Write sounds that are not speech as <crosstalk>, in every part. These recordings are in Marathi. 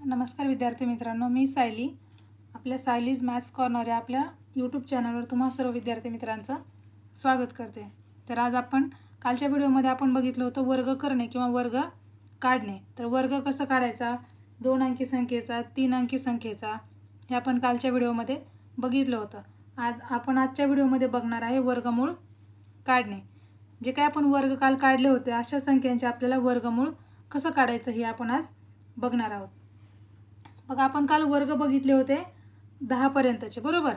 नमस्कार विद्यार्थी मित्रांनो मी सायली. आपल्या सायलीज मॅथ्स कॉर्नर या आपल्या यूट्यूब चॅनलवर तुम्हा सर्व विद्यार्थी मित्रांचं स्वागत करते. तर आज आपण कालच्या व्हिडिओमध्ये आपण बघितलं होतं वर्ग करणे किंवा वर्ग काढणे. तर वर्ग कसं काढायचा? दोन अंकी संख्येचा तीन अंकी संख्येचा हे आपण कालच्या व्हिडिओमध्ये बघितलं होतं. आज आपण आजच्या व्हिडिओमध्ये बघणार आहे वर्गमूळ काढणे. जे काय आपण वर्ग काल काढले होते अशा संख्यांचे आपल्याला वर्गमूळ कसं काढायचं हे आपण आज बघणार आहोत. मग आपण काल वर्ग बघितले होते दहापर्यंतचे बरोबर?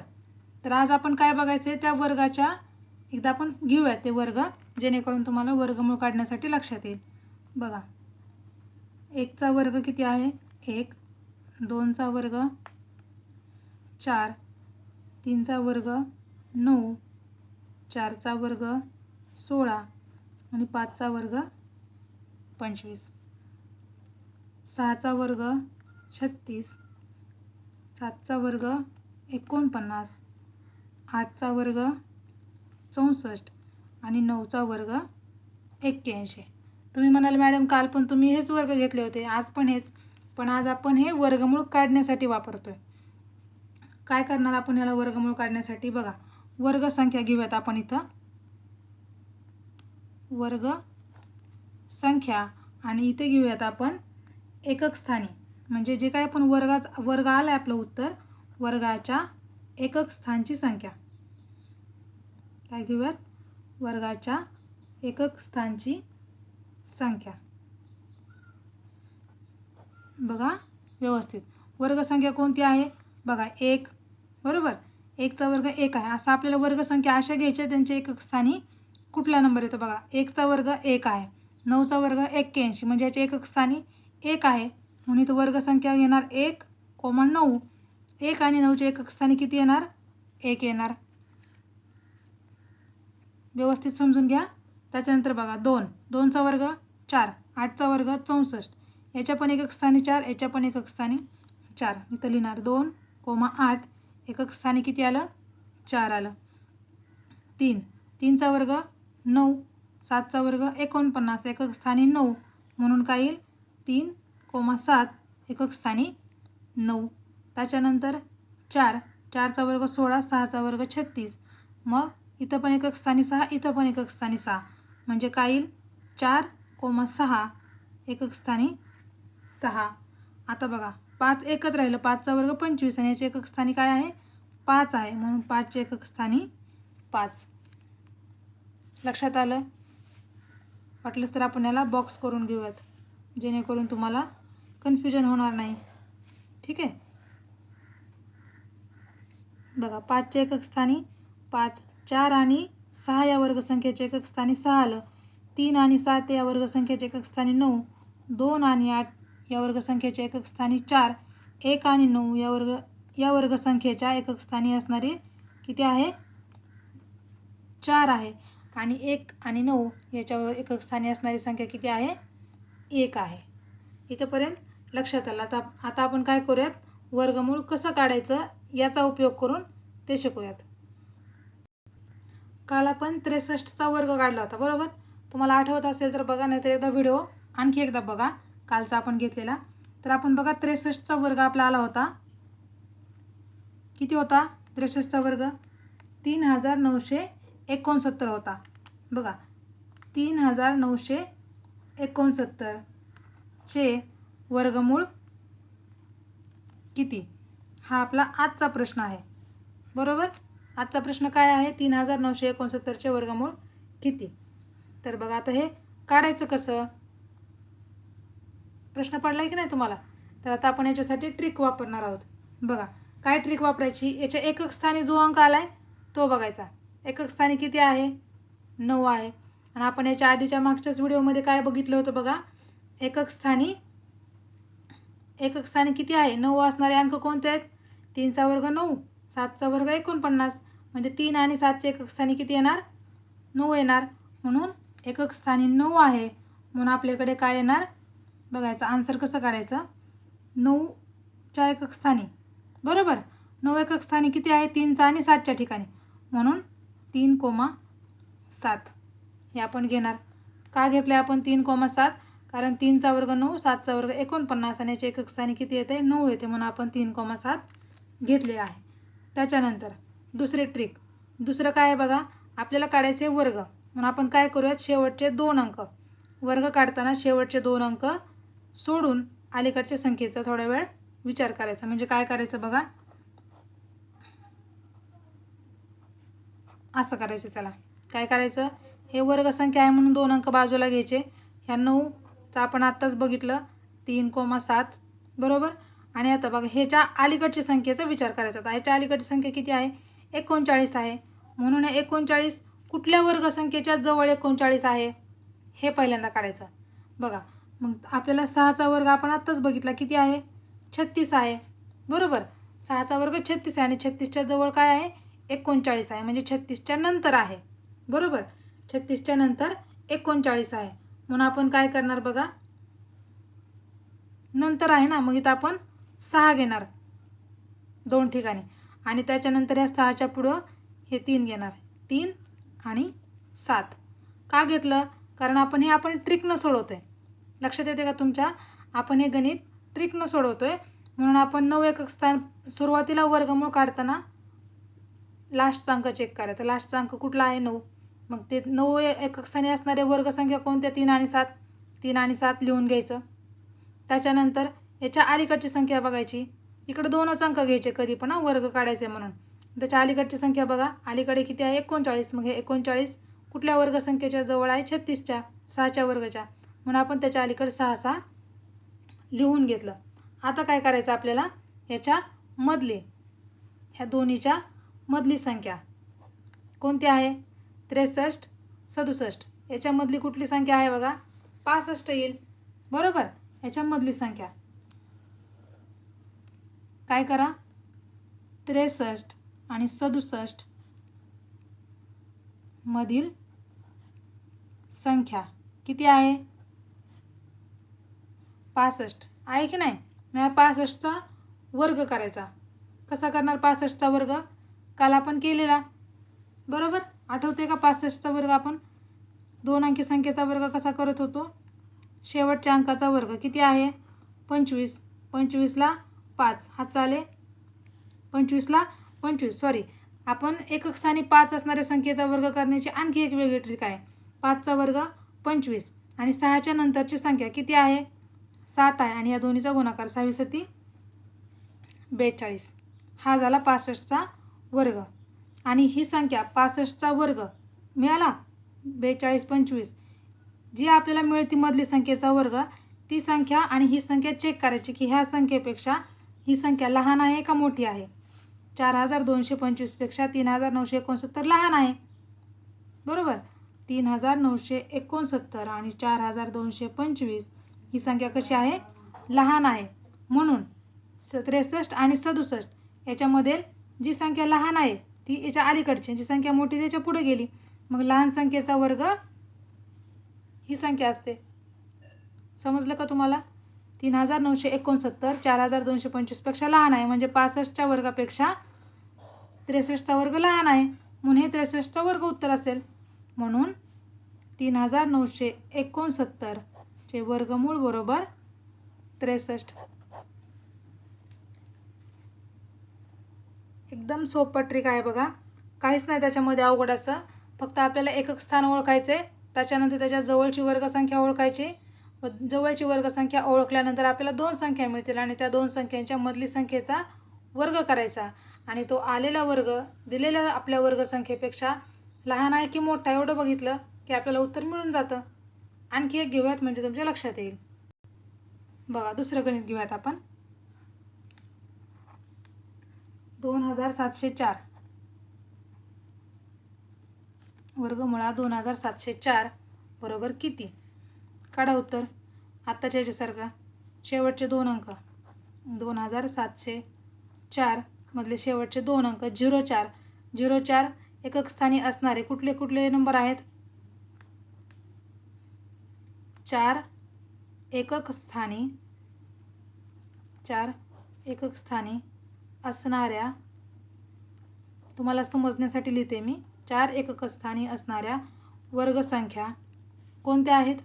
तर आज आपण काय बघायचं आहे त्या वर्गाच्या एकदा आपण घेऊयात ते वर्ग जेणेकरून तुम्हाला वर्गमूळ काढण्यासाठी लक्षात येईल. बघा. एकचा वर्ग किती आहे? एक. दोनचा वर्ग चार. तीनचा वर्ग नऊ. चारचा वर्ग सोळा. आणि पाचचा वर्ग पंचवीस. सहाचा वर्ग छत्तीस. सातचा वर्ग एकोणपन्नास. आठचा वर्ग चौसष्ट. आणि नऊचा वर्ग एक्क्याऐंशी. तुम्ही म्हणाल मॅडम काल पण तुम्ही हेच वर्ग घेतले होते आज पण हेच. पण आज आपण हे वर्गमूळ काढण्यासाठी वापरतो आहे काय करणार आपण याला वर्गमूळ काढण्यासाठी? बघा वर्गसंख्या घेऊयात आपण इथं. वर्ग संख्या. आणि इथे घेऊयात आपण एकक स्थानी. म्हणजे जे काय आपण वर्गात वर्ग आला आहे आपलं उत्तर वर्गाच्या एकक स्थानची संख्या. काय घेऊयात? वर्गाच्या एकक स्थानची संख्या. बघा व्यवस्थित. वर्गसंख्या कोणती आहे? बघा एक. बरोबर? एकचा वर्ग एक आहे. असं आपल्याला वर्गसंख्या अशा घ्यायच्या त्यांच्या एकक स्थानी कुठला नंबर येतो बघा? एकचा वर्ग एक आहे. नऊचा वर्ग एक्क्याऐंशी. म्हणजे याच्या एकक स्थानी एक आहे. म्हणून इथं वर्गसंख्या येणार एक कोमा नऊ. एक आणि नऊच्या एकक स्थानी किती येणार? एक येणार. व्यवस्थित समजून घ्या. त्याच्यानंतर बघा दोन. दोनचा वर्ग चार. आठचा वर्ग चौसष्ट. याच्या पण एकक स्थानी चार याच्या पण एकक स्थानी चार. इथं लिहिणार दोन कोमा आठ. एकक स्थानी किती आलं? चार आलं. तीन. तीनचा वर्ग नऊ. सातचा वर्ग एकोणपन्नास. एकक स्थानी नऊ. म्हणून काय येईल? तीन कोमा सात एकक स्थानी नऊ. त्याच्यानंतर चार. चारचा वर्ग सोळा सहाचा वर्ग छत्तीस. मग इथं पण एकक स्थानी सहा इथं पण एकक स्थानी सहा. म्हणजे काय येईल? चार कोमा सहा एकक स्थानी सहा. आता बघा पाच एकच राहिलं पाचचा वर्ग पंचवीस आणि याचे एकक स्थानी काय आहे? पाच आहे. म्हणून पाचचे एकक स्थानी पाच. लक्षात आलं? वाटलंच तर आपण याला बॉक्स करून घेऊयात. जेणेकरून तुम्हाला कन्फ्युजन होणार नाही. ठीक आहे? बघा पाचच्या एकक स्थानी पाच चार आणि सहा या वर्गसंख्येच्या एकक स्थानी सहा आलं. तीन आणि सात या वर्गसंख्येच्या एकक स्थानी नऊ. दोन आणि आठ या वर्गसंख्येच्या एकक स्थानी चार. एक आणि नऊ या वर्ग या वर्गसंख्येच्या एकक स्थानी असणारी किती आहे? चार आहे. आणि एक आणि नऊ याच्यावर एकक स्थानी असणारी संख्या किती आहे? एक आहे. इथंपर्यंत लक्षात आलं. आता आता आपण काय करूयात? वर्गमूळ कसं काढायचं याचा उपयोग करून ते शिकूयात. काल आपण त्रेसष्टचा वर्ग काढला होता बरोबर? तुम्हाला आठवत असेल तर बघा नाहीतर एकदा व्हिडिओ आणखी एकदा बघा कालचा आपण घेतलेला. तर आपण बघा त्रेसष्टचा वर्ग आपला आला होता. किती होता? त्रेसष्टचा वर्ग? तीन हजार नऊशे एकोणसत्तर होता. बघा तीन हजार नऊशे एकोणसत्तर चे वर्गमूळ किती? हा आपला आजचा प्रश्न आहे. बरोबर? आजचा प्रश्न काय आहे? तीन हजार नऊशे एकोणसत्तरचे वर्गमूळ किती? तर बघा आता हे काढायचं कसं? प्रश्न पडला आहे की नाही तुम्हाला? तर आता आपण याच्यासाठी ट्रिक वापरणार आहोत. बघा काय ट्रिक वापरायची? याच्या एकक स्थानी जो अंक आला आहे तो बघायचा. एकक स्थानी किती आहे? नऊ आहे. आणि आपण याच्या आधीच्या मागच्याच व्हिडिओमध्ये काय बघितलं होतं बघा? एकक स्थानी एकक स्थानी किती आहे? नऊ असणारे अंक कोणते आहेत? तीनचा वर्ग नऊ सातचा वर्ग एकोणपन्नास. म्हणजे तीन आणि सातच्या एकक स्थानी किती येणार? नऊ येणार. म्हणून एकक स्थानी नऊ आहे. म्हणून आपल्याकडे काय येणार? बघायचं. आन्सर कसं काढायचं? नऊच्या एकक स्थानी बरोबर? नऊ एकक स्थानी किती आहे? तीनचा आणि सातच्या ठिकाणी. म्हणून तीन कोमा सात. हे आपण घेणार. का घेतलं आहे आपण तीन कोमा सात? कारण तीनचा वर्ग नऊ सातचा वर्ग एकोणपन्नास आणि याच्या एकक स्थानी किती येते? नऊ येते. म्हणून आपण तीन कोमा सात घेतले आहे. त्याच्यानंतर दुसरे ट्रिक. दुसरं काय आहे बघा? आपल्याला काढायचे वर्ग. म्हणून आपण काय करूयात? शेवटचे दोन अंक. वर्ग काढताना शेवटचे दोन अंक सोडून अलीकडच्या संख्येचा थोडा वेळ विचार करायचा. म्हणजे काय करायचं बघा? असं करायचं त्याला काय करायचं? हे वर्गसंख्या आहे म्हणून दोन अंक बाजूला घ्यायचे. ह्या नऊ तर आपण आत्ताच बघितलं तीन कोमा सात बरोबर? आणि आता बघा ह्याच्या अलीकडच्या संख्येचा विचार करायचा आता ह्याच्या अलीकडची संख्या किती आहे? एकोणचाळीस आहे. म्हणून एकोणचाळीस कुठल्या वर्गसंख्येच्या जवळ एकोणचाळीस आहे? हे पहिल्यांदा काढायचं. बघा मग आपल्याला सहाचा वर्ग आपण आत्ताच बघितला किती आहे? छत्तीस आहे. बरोबर? सहाचा वर्ग छत्तीस आहे आणि छत्तीसच्या जवळ काय आहे? एकोणचाळीस आहे. म्हणजे छत्तीसच्या नंतर आहे. बरोबर? छत्तीसच्या नंतर एकोणचाळीस आहे. म्हणून आपण काय करणार बघा? नंतर आहे ना मग इथं आपण सहा घेणार. दोन ठिकाणी. आणि त्याच्यानंतर या सहाच्या पुढं हे तीन घेणार. तीन आणि सात. का घेतलं? कारण आपण हे आपण ट्रिकनं सोडवतो आहे लक्षात येते का तुमच्या? आपण हे गणित ट्रिकनं सोडवतो आहे म्हणून आपण नऊ एकक स्थान सुरुवातीला वर्गमूळ काढताना लास्टचा अंक चेक करायचा. लास्टचा अंक कुठला आहे? नऊ. मग ते नऊ ए- एकक स्थानी वर्गसंख्या कोणत्या? तीन आणि सात. तीन आणि सात लिहून घ्यायचं. त्याच्यानंतर याच्या अलीकडची संख्या बघायची. इकडे दोनच अंक घ्यायचे कधी पण वर्ग काढायचे म्हणून. त्याच्या अलीकडची संख्या बघा. अलीकडे किती आहे? एकोणचाळीस. मग हे एकोणचाळीस कुठल्या वर्गसंख्येच्या? जवळ आहे छत्तीसच्या सहाच्या वर्गाच्या. म्हणून आपण त्याच्या अलीकडे सहा सहा लिहून घेतलं. आता काय करायचं आपल्याला? याच्या मधली ह्या दोन्हीच्या मधली संख्या कोणती आहे? त्रेसष्ट सदुसष्ट. याच्यामधली कुठली संख्या आहे बघा? पासष्ट येईल. बरोबर? याच्यामधली संख्या. काय करा? त्रेसष्ट आणि सदुसष्ट मधील संख्या किती आहे? पासष्ट. आहे की नाही? मग पासष्टचा वर्ग करायचा. कसा करणार पासष्टचा वर्ग? काल आपण केलेला. बरोबर? आठवते का पासष्टचा वर्ग आपण? दोन अंकी संख्येचा वर्ग कसा करत होतो? शेवटच्या अंकाचा वर्ग किती आहे? पंचवीस. पंचवीसला पाच. हा चाले. पंचवीसला पंचवीस. सॉरी आपण एकक स्थानी पाच असणाऱ्या संख्येचा वर्ग करण्याची आणखी एक वेगळी ट्रिक आहे. पाचचा वर्ग पंचवीस आणि सहाच्या नंतरची संख्या किती आहे? सात आहे आणि या दोन्हीचा गुणाकार सहावीस सती बेचाळीस. हा झाला पासष्टचा वर्ग. आणि ही संख्या पासष्टचा वर्ग. मिळाला? बेचाळीस पंचवीस. जी आपल्याला मिळते मधली संख्येचा वर्ग. ती संख्या आणि ही संख्या चेक करायची की ह्या संख्येपेक्षा ही संख्या लहान आहे का मोठी आहे? चार हजार दोनशे पंचवीसपेक्षा तीन हजार नऊशे एकोणसत्तर लहान आहे. बरोबर? तीन हजार नऊशे एकोणसत्तर आणि चार हजार दोनशे पंचवीस ही संख्या कशी आहे? लहान आहे. म्हणून स त्रेसष्ट आणि सदुसष्ट याच्यामध्ये जी संख्या लहान आहे ती याच्या अलीकडची जी संख्या मोठी त्याच्या पुढे गेली. मग लहान संख्येचा वर्ग ही संख्या असते. समजलं का तुम्हाला? तीन हजार नऊशे एकोणसत्तर चार हजार दोनशे पंचवीसपेक्षा लहान आहे. म्हणजे पासष्टच्या वर्गापेक्षा त्रेसष्टचा वर्ग लहान आहे. म्हणून हे त्रेसष्टचा वर्ग उत्तर असेल. म्हणून तीन हजार नऊशे एकोणसत्तरचे वर्गमूळ बरोबर त्रेसष्ट. एकदम सोपं ट्रिक आहे बघा. काहीच नाही त्याच्यामध्ये अवघड असं. फक्त आपल्याला एकक स्थान ओळखायचे त्याच्यानंतर त्याच्या जवळची वर्गसंख्या ओळखायची. व जवळची वर्गसंख्या ओळखल्यानंतर आपल्याला दोन संख्या मिळतील आणि त्या दोन संख्यांच्या मधली संख्येचा वर्ग करायचा. आणि तो आलेला वर्ग दिलेल्या आपल्या वर्गसंख्येपेक्षा लहान आहे की मोठा एवढं बघितलं की आपल्याला उत्तर मिळून जातं. आणखी एक घेऊयात म्हणजे तुमच्या लक्षात येईल. बघा दुसरं गणित घेऊयात आपण. दोन हजार सातशे चार. वर्गमुळा दोन हजार सातशे चार बरोबर किती? काढा उत्तर. आत्ताच्या याच्यासारखा शेवटचे दोन अंक. दोन हजार सातशे चार मधले शेवटचे दोन अंक झिरो चार. झिरो चार एकक स्थानी असणारे कुठले कुठले नंबर आहेत? चार एकक स्थानी चार एकक स्थानी असणाऱ्या तुम्हाला समजण्यासाठी लिहिते मी चार एकक स्थानी असणाऱ्या वर्गसंख्या कोणत्या आहेत?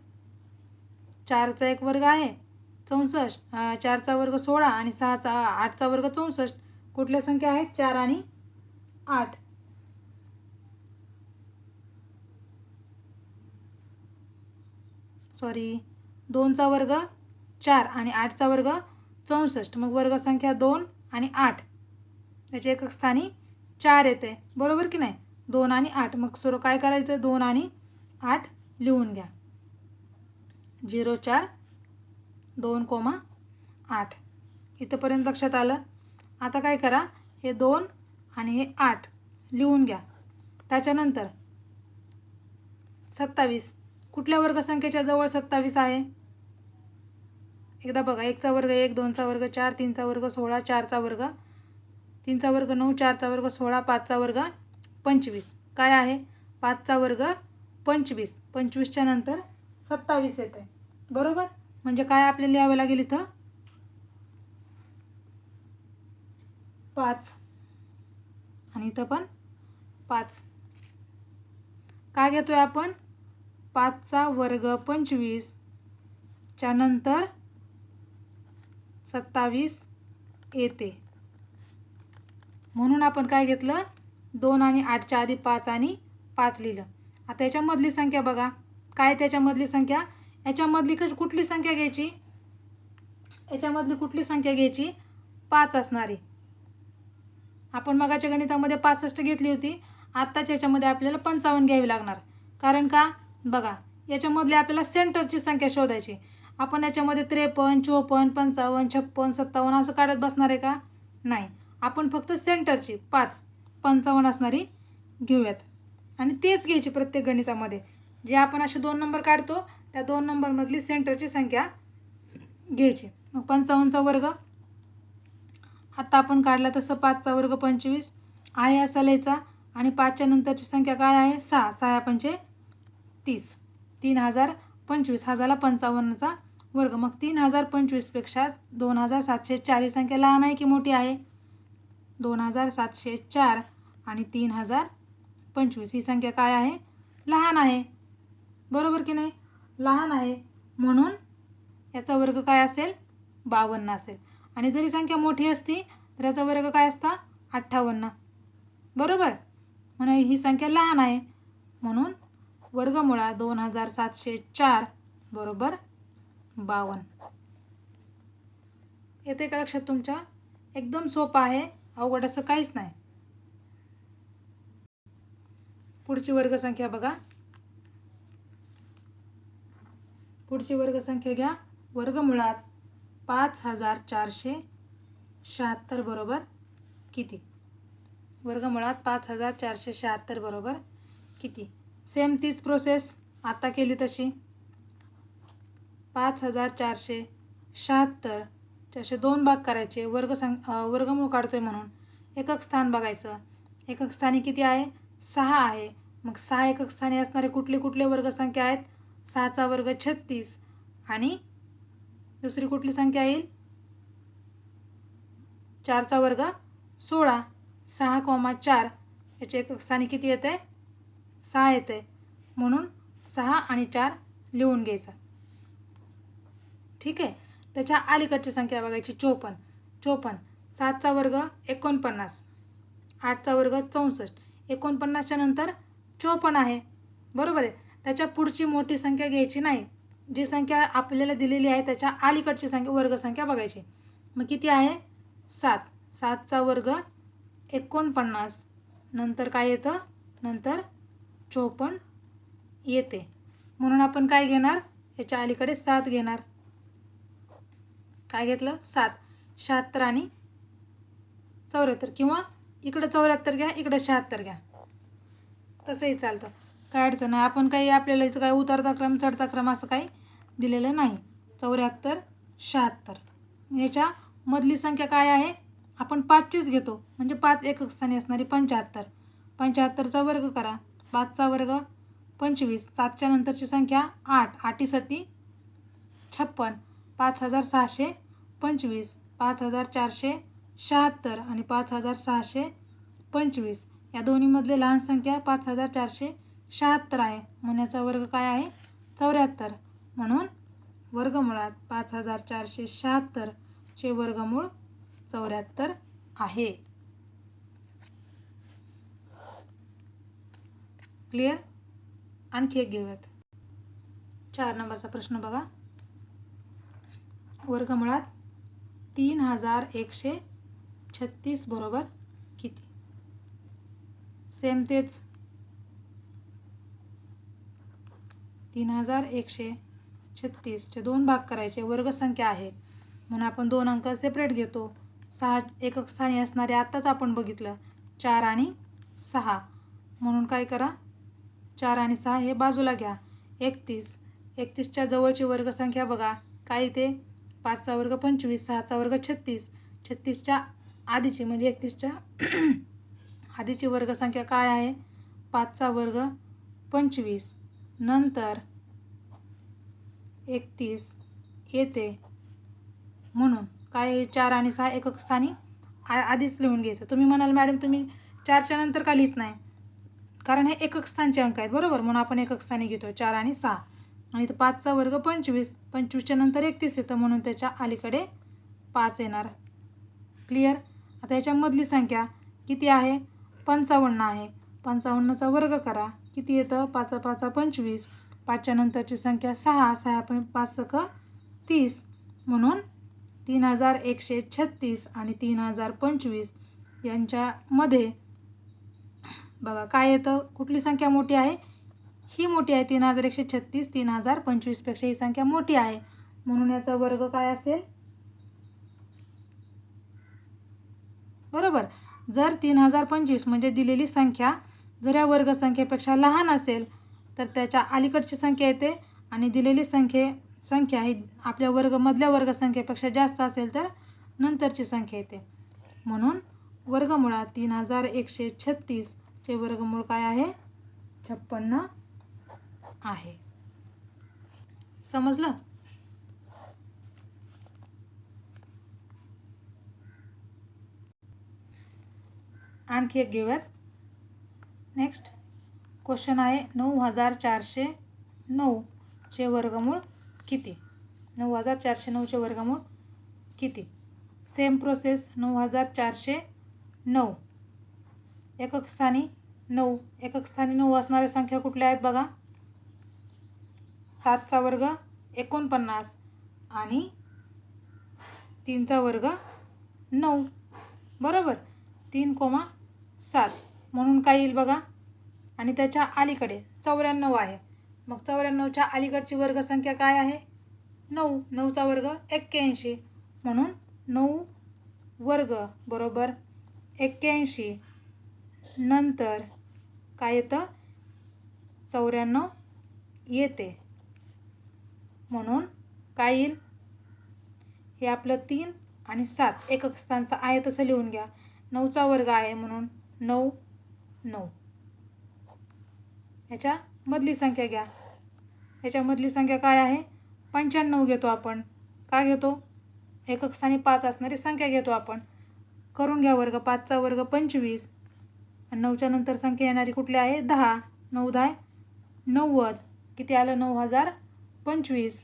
चारचा एक वर्ग आहे चौसष्ट चारचा वर्ग सोळा आणि सहाचा आठचा वर्ग चौसष्ट. कुठल्या संख्या आहेत? चार आणि आठ. सॉरी दोनचा वर्ग चार आणि आठचा वर्ग चौसष्ट. मग वर्गसंख्या दोन आणि आठ. त्याच्या एकक स्थानी चार येते. बरोबर की नाही? दोन आणि आठ. मग सुरू काय करायचं? दोन आणि आठ लिहून घ्या. झिरो चार दोन कोमा आठ. इथंपर्यंत लक्षात आलं? आता काय करा? हे दोन आणि हे आठ लिहून घ्या. त्याच्यानंतर सत्तावीस. कुठल्या वर्गसंख्येच्या जवळ सत्तावीस आहे? एकदा बघा. एकचा वर्ग एक दोनचा वर्ग चार तीनचा वर्ग सोळा चारचा वर्ग तीनचा वर्ग नऊ चारचा वर्ग सोळा पाचचा वर्ग पंचवीस. काय आहे? पाचचा वर्ग पंचवीस. पंचवीसच्या नंतर सत्तावीस येते बरोबर? म्हणजे काय आपल्याला लिहावं लागेल इथं? पाच. आणि इथं पण पाच. काय घेतो आहे आपण? पाचचा वर्ग पंचवीसच्या नंतर सत्तावीस येते. म्हणून आपण काय घेतलं? दोन आणि आठच्या आधी पाच आणि पाच लिहिलं. आता याच्यामधली संख्या बघा. काय त्याच्यामधली संख्या? याच्यामधली कशी कुठली संख्या घ्यायची? याच्यामधली कुठली संख्या घ्यायची? पाच असणारी. आपण मगाच्या गणितामध्ये पासष्ट घेतली होती. आत्ताच्या याच्यामध्ये आपल्याला पंचावन्न घ्यावी लागणार. कारण का? बघा याच्यामधली आपल्याला सेंटरची संख्या शोधायची. आपण याच्यामध्ये त्रेपन्न चोपन्न पंचावन्न छप्पन सत्तावन्न असं काढत बसणार आहे का? नाही. आपण फक्त सेंटरची पाच पंचावन्न असणारी घेऊयात. आणि तेच घ्यायची प्रत्येक गणितामध्ये. जे आपण असे दोन नंबर काढतो त्या दोन नंबरमधली सेंटरची संख्या घ्यायची. मग पंचावन्नचा वर्ग. आत्ता आपण काढला तसं पाचचा वर्ग पंचवीस. आहे असा लिहायचा. आणि पाचच्या नंतरची संख्या काय आहे? सहा. सहा पंचे तीस. तीन हजार पंचवीस. हा झाला पंचावन्नचा वर्ग. मग तीन हजार पंचवीसपेक्षा दोन हजार सातशे चार संख्या लहान आहे की मोठी आहे? दोन हजार सातशे चार आणि तीन हजार पंचवीस. ही संख्या काय आहे? लहान आहे. बरोबर की नाही? लहान आहे. म्हणून याचा वर्ग काय असेल? बावन्न असेल. आणि जरी संख्या मोठी असती तर याचा वर्ग काय असता? अठ्ठावन्न. बरोबर? म्हणून ही संख्या लहान आहे. म्हणून वर्गमुळा दोन हजार सातशे चार बरोबर बावन्न. येते का लक्षात तुमच्या? एकदम सोपं आहे. अवघड असं काहीच नाही. पुढची वर्गसंख्या बघा. पुढची वर्गसंख्या घ्या. वर्गमुळात पाच हजार चारशे शहात्तर बरोबर किती? वर्गमुळात पाच हजार चारशे शहात्तर बरोबर किती? सेम तीच प्रोसेस आता केली तशी. पाच हजार चारशे शहात्तर असे दोन भाग करायचे. वर्ग सं वर्गमूळ काढतोय म्हणून. एकक स्थान बघायचं. एकक स्थानी किती आहे? सहा आहे. मग सहा एकक स्थानी असणारे कुठले कुठले वर्गसंख्या आहेत? सहाचा वर्ग छत्तीस. आणि दुसरी कुठली संख्या येईल? चारचा वर्ग सोळा. सहा कोमा चार. याचे एकक स्थानी किती येते? सहा येते. म्हणून सहा आणि चार लिहून घ्यायचा. ठीक आहे? त्याच्या अलीकडची संख्या बघायची चोपन्न. चोपन्न. सातचा वर्ग एकोणपन्नास. आठचा वर्ग चौसष्ट. एकोणपन्नासच्या नंतर चोपन्न आहे. बरोबर आहे? त्याच्या पुढची मोठी संख्या घ्यायची नाही. जी संख्या आपल्याला दिलेली आहे त्याच्या अलीकडची संख्या वर्गसंख्या बघायची. मग किती आहे? सात. सातचा वर्ग एकोणपन्नास. नंतर काय येतं? नंतर चोपन्न येते. म्हणून आपण काय घेणार? याच्या अलीकडे सात घेणार. काय घेतलं? सात. शहात्तर आणि चौऱ्याहत्तर. किंवा इकडं चौऱ्याहत्तर घ्या इकडं शहात्तर घ्या. तसंही चालतं. काय अडचण नाही. आपण काही आपल्याला इथं काय उतरता क्रम चढता क्रम असं काही दिलेलं नाही. चौऱ्याहत्तर शहात्तर. याच्या मधली संख्या काय आहे? आपण पाचचीच घेतो. म्हणजे पाच एकक स्थानी असणारी पंच्याहत्तर. पंच्याहत्तरचा वर्ग करा. पाचचा वर्ग पंचवीस. सातच्या नंतरची संख्या आठ. आठी सती छप्पन. पाच हजार सहाशे पंचवीस पाच हजार चारशे शहात्तर आणि पाच हजार सहाशे पंचवीस. या दोन्हीमधले लहान संख्या पाच हजार चारशे शहात्तर आहे. म्हणण्याचा वर्ग काय आहे? चौऱ्याहत्तर. म्हणून वर्गमुळात पाच हजार चारशे शहात्तरचे वर्गमूळ चौऱ्याहत्तर आहे. क्लिअर आणखी एक घेऊयात. चार नंबरचा प्रश्न बघा. वर्गमुळात तीन हजार एकशे छत्तीस बरोबर किती? सेम तेच. तीन हजार एकशे छत्तीसचे दोन भाग करायचे. वर्गसंख्या आहे. म्हणून आपण दोन अंक सेपरेट घेतो. सहा एकक स्थानी असणारे आत्ताच आपण बघितलं. चार आणि सहा. म्हणून काय करा? चार आणि सहा हे बाजूला घ्या. एकतीस. एकतीसच्या जवळची वर्गसंख्या बघा. काय ते पाचचा वर्ग पंचवीस सहाचा वर्ग छत्तीस. छत्तीसच्या आधीची म्हणजे एकतीसच्या <clears throat> आधीची वर्गसंख्या काय आहे? पाचचा वर्ग पंचवीस. नंतर एकतीस येते. म्हणून काय चार आणि सहा एकक स्थानी आ आधीच लिहून घ्यायचं. तुम्ही म्हणाल मॅडम तुम्ही चारच्या नंतर का लिहित नाही? कारण हे एकक स्थानचे अंक आहेत बरोबर? म्हणून आपण एकक स्थानी घेतो चार आणि सहा. आणि इथं पाचचा वर्ग पंचवीस पंचवीसच्या नंतर एकतीस येतं म्हणून त्याच्या अलीकडे पाच येणार. क्लिअर आता याच्यामधली संख्या किती आहे? पंचावन्न आहे. पंचावन्नचा वर्ग करा. किती येतं? पाचा पाचा पंचवीस. पाचच्या नंतरची संख्या सहा सहा पण पाच सक तीस म्हणून तीन हजार एकशे छत्तीस आणि तीन हजार पंचवीस यांच्यामध्ये बघा काय येतं? कुठली संख्या मोठी आहे? ही मोठी आहे तीन हजार एकशे छत्तीस तीन हजार पंचवीसपेक्षा ही संख्या मोठी आहे. म्हणून याचा वर्ग काय असेल? बरोबर. जर तीन हजार पंचवीस म्हणजे दिलेली संख्या जर या वर्गसंख्येपेक्षा लहान असेल तर त्याच्या अलीकडची संख्या येते आणि दिलेली संख्ये संख्या ही आपल्या वर्गमधल्या वर्गसंख्येपेक्षा जास्त असेल तर नंतरची संख्या येते. म्हणून वर्गमुळात तीन हजार एकशे छत्तीसचे वर्गमूळ काय आहे? छप्पन्न. आहे. समजलं? आणखी एक घेऊयात. नेक्स्ट क्वेश्चन आहे नऊ हजार चारशे नऊचे वर्गमूळ किती? नऊ हजार चारशे नऊचे वर्गमूळ किती? सेम प्रोसेस नऊ हजार चारशे नऊ. एकक स्थानी नऊ. एकक स्थानी नऊ असणाऱ्या संख्या कुठल्या आहेत बघा? सातचा वर्ग एकोणपन्नास आणि तीनचा वर्ग नऊ. बरोबर? तीन कोमा सात. म्हणून काय येईल बघा? आणि त्याच्या अलीकडे चौऱ्याण्णव आहे. मग चौऱ्याण्णवच्या अलीकडची वर्गसंख्या काय आहे? नऊ. नऊचा वर्ग एक्क्याऐंशी. म्हणून नऊ वर्ग बरोबर? एक्क्याऐंशी. नंतर काय येतं? चौऱ्याण्णव येते. म्हणून काय येईल हे आपलं तीन आणि सात एकक स्थानचा आहे तसं लिहून घ्या. नऊचा वर्ग आहे म्हणून नऊ नऊ. ह्याच्या मधली संख्या घ्या. ह्याच्यामधली संख्या काय आहे? पंच्याण्णव घेतो आपण. काय घेतो? एकक स्थानी पाच असणारी संख्या घेतो आपण. करून घ्या वर्ग पाचचा वर्ग पंचवीस. आणि नऊच्या नंतर संख्या येणारी कुठली आहे? दहा. नऊ दहा नव्वद. किती आलं? नऊ हजार पंचवीस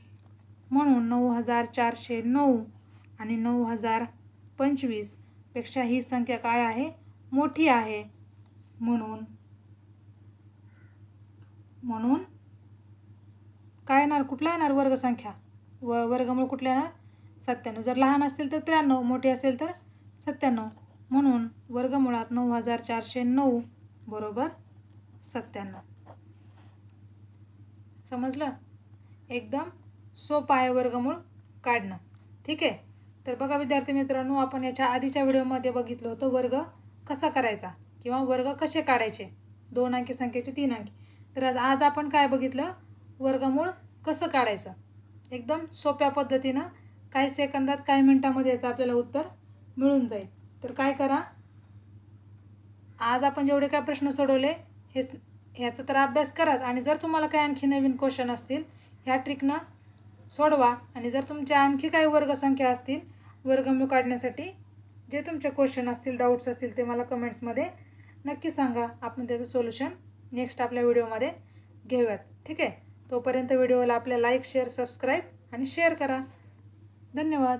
म्हणून नऊ हजार चारशे नऊ आणि नऊ हजार पंचवीसपेक्षा ही संख्या काय आहे? मोठी आहे. म्हणून म्हणून काय येणार? कुठला येणार वर्गसंख्या व वर्गमूळ कुठला येणार? सत्त्याण्णव. जर लहान असतील तर त्र्याण्णव मोठी असेल तर सत्त्याण्णव. म्हणून वर्गमुळात नऊ हजार चारशे नऊ बरोबर सत्त्याण्णव. समजलं? एकदम सोपं आहे वर्गमूळ काढणं. ठीक आहे? तर बघा विद्यार्थी मित्रांनो आपण याच्या आधीच्या व्हिडिओमध्ये बघितलं होतं वर्ग कसा करायचा किंवा वर्ग कसे काढायचे? दोन अंकी संख्येचे तीन अंकी. तर आज आज आपण काय बघितलं? वर्गमूळ कसं काढायचं? एकदम सोप्या पद्धतीनं काही सेकंदात काही मिनटामध्ये याचं आपल्याला उत्तर मिळून जाईल. तर काय करा? आज आपण जेवढे काय प्रश्न सोडवले हे ह्याचा तर अभ्यास कराच. आणि जर तुम्हाला काही आणखी नवीन क्वेश्चन असतील ह्या ट्रिकनं सोडवा. आणि जर तुमच्या आणखी काही वर्गसंख्या असतील वर्गमूळ काढण्यासाठी जे तुमचे क्वेश्चन असतील डाऊट्स असतील ते मला कमेंट्समध्ये नक्की सांगा. आपण त्याचं सोल्युशन नेक्स्ट आपल्या व्हिडिओमध्ये घेऊयात. ठीक आहे? तोपर्यंत व्हिडिओला आपल्या लाईक शेअर सबस्क्राईब आणि शेअर करा. धन्यवाद.